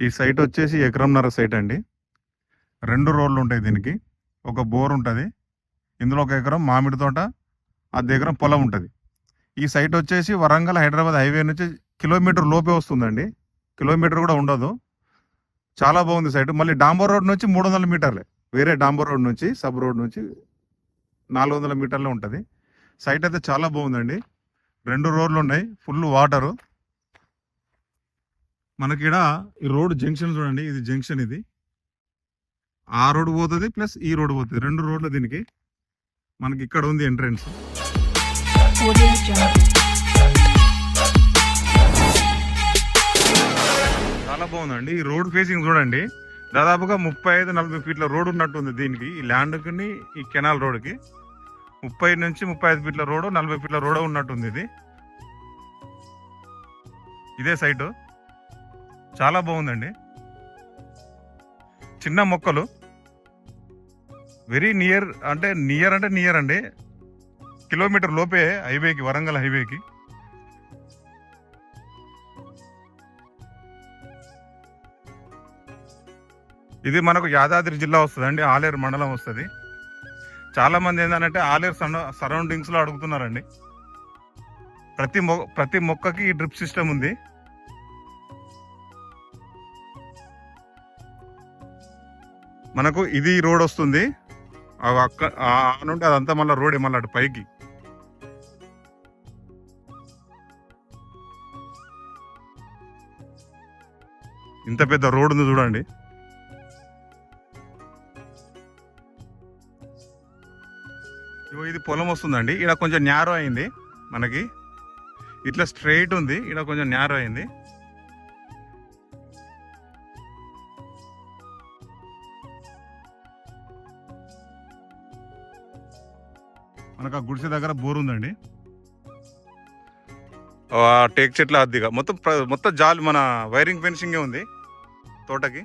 ఈ సైట్ వచ్చేసి ఎకరంన్నర సైట్ అండి. రెండు రోడ్లు ఉంటాయి దీనికి. ఒక బోర్ ఉంటుంది. ఇందులో ఒక ఎకరం మామిడి తోట అర్ధ ఎకరం పొలం ఉంటుంది. ఈ సైట్ వచ్చేసి వరంగల్ హైదరాబాద్ హైవే నుంచి కిలోమీటర్ లోపే వస్తుందండి. కిలోమీటర్ కూడా ఉండదు. చాలా బాగుంది సైట్. మళ్ళీ డాంబర్ రోడ్ నుంచి మూడు వందల మీటర్లే. వేరే డాంబర్ రోడ్ నుంచి సబ్ రోడ్ నుంచి నాలుగు వందల మీటర్లో ఉంటుంది. సైట్ అయితే చాలా బాగుందండి. రెండు రోడ్లు ఉన్నాయి. Full water. మనకి ఈడ ఈ రోడ్ జంక్షన్ చూడండి ఇది జంక్షన్ ఇది. ఆ రోడ్ పోతుంది ప్లస్ ఈ రోడ్ పోతుంది. రెండు రోడ్లు దీనికి. మనకి ఇక్కడ ఉంది ఎంట్రన్స్. చాలా బాగుందండి. ఈ రోడ్ ఫేసింగ్ చూడండి. దాదాపుగా ముప్పై ఐదు నలభై ఫీట్ల రోడ్ ఉన్నట్టుంది దీనికి. ఈ ల్యాండ్కి ఈ కెనాల్ రోడ్కి ముప్పై నుంచి ముప్పై ఐదు ఫీట్ల రోడ్ నలభై ఫీట్ల రోడ్ ఉన్నట్టుంది ఇది. ఇదే సైటు. చాలా బాగుందండి. చిన్న మొక్కలు. వెరీ నియర్ అంటే నియర్ అంటే నియర్ అండి. కిలోమీటర్ లోపే హైవేకి వరంగల్ హైవేకి. ఇది మనకు యాదాద్రి జిల్లా వస్తుందండి. ఆలేరు మండలం వస్తుంది. చాలామంది ఏంటంటే ఆలేరు సరౌండింగ్స్ సరౌండింగ్స్లో అడుగుతున్నారండి. ప్రతి మొ ప్రతి మొక్కకి డ్రిప్ సిస్టమ్ ఉంది. మనకు ఇది రోడ్ వస్తుంది. ఆ అక్క నుండి అదంతా మళ్ళీ రోడ్ మళ్ళీ అటు పైకి. ఇంత పెద్ద రోడ్ ఉంది చూడండి. ఇది పొలం వస్తుందండి. ఇక్కడ కొంచెం న్యారో అయింది మనకి. ఇట్లా స్ట్రైట్ ఉంది. ఇక్కడ కొంచెం న్యారో అయింది. మనకు ఆ గుడిసె దగ్గర బోర్ ఉందండి. టేక్ చెట్ల అద్దిగా. మొత్తం మొత్తం జాలి మన వైరింగ్ ఫెన్సింగే ఉంది తోటకి.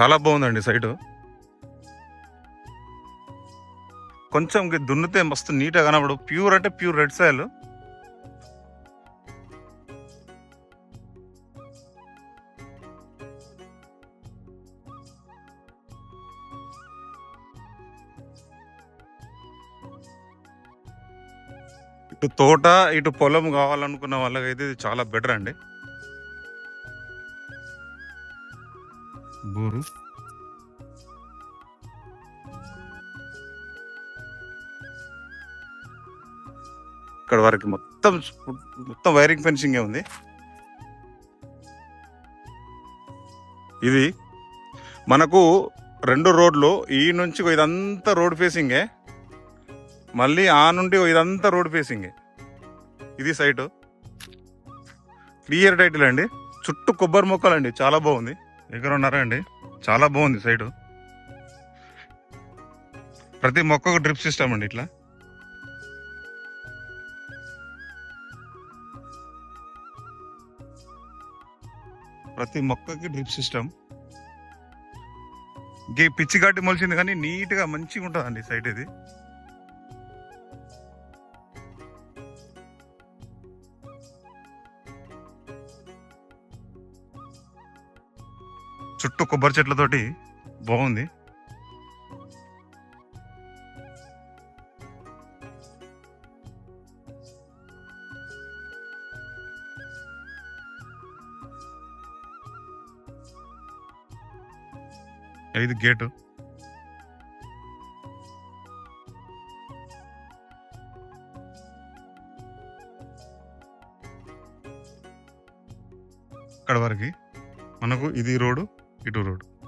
చాలా బాగుందండి సైటు. కొంచెం దున్నితే మస్తు నీట్గా కనబడు. ప్యూర్ అంటే ప్యూర్ రెడ్ సాయిల్ ఇటు తోట ఇటు పొలం కావాలనుకున్న వాళ్ళకైతే ఇది చాలా బెటర్ అండి. బోరు. ఇక్కడ వరకు మొత్తం మొత్తం వైరింగ్ ఫెన్సింగ్ ఉంది. ఇది మనకు రెండు రోడ్లు ఈ నుంచి ఇదంతా రోడ్ ఫేసింగే మళ్ళీ ఆ నుండి ఇదంతా రోడ్ ఫేసింగే ఇది సైటు. క్లియర్ టైటిల్ అండి. చుట్టూ కొబ్బరి మొక్కలు అండి. చాలా బాగుంది. దగ్గర ఉన్నారా అండి? చాలా బాగుంది సైటు. ప్రతి మొక్కకు డ్రిప్ సిస్టమ్ అండి ఇట్లా. ప్రతి మొక్కకి డ్రిప్ సిస్టమ్. ఇంకే పిచ్చి గడ్డి మొలిచింది కానీ నీట్గా మంచిగా ఉంటుందండి సైట్ ఇది. చుట్టూ కొబ్బరి చెట్లతోటి బాగుంది. ఇది గేటు. అక్కడ వరకు మనకు ఇది రోడ్డు ఇటు రోడ్డు.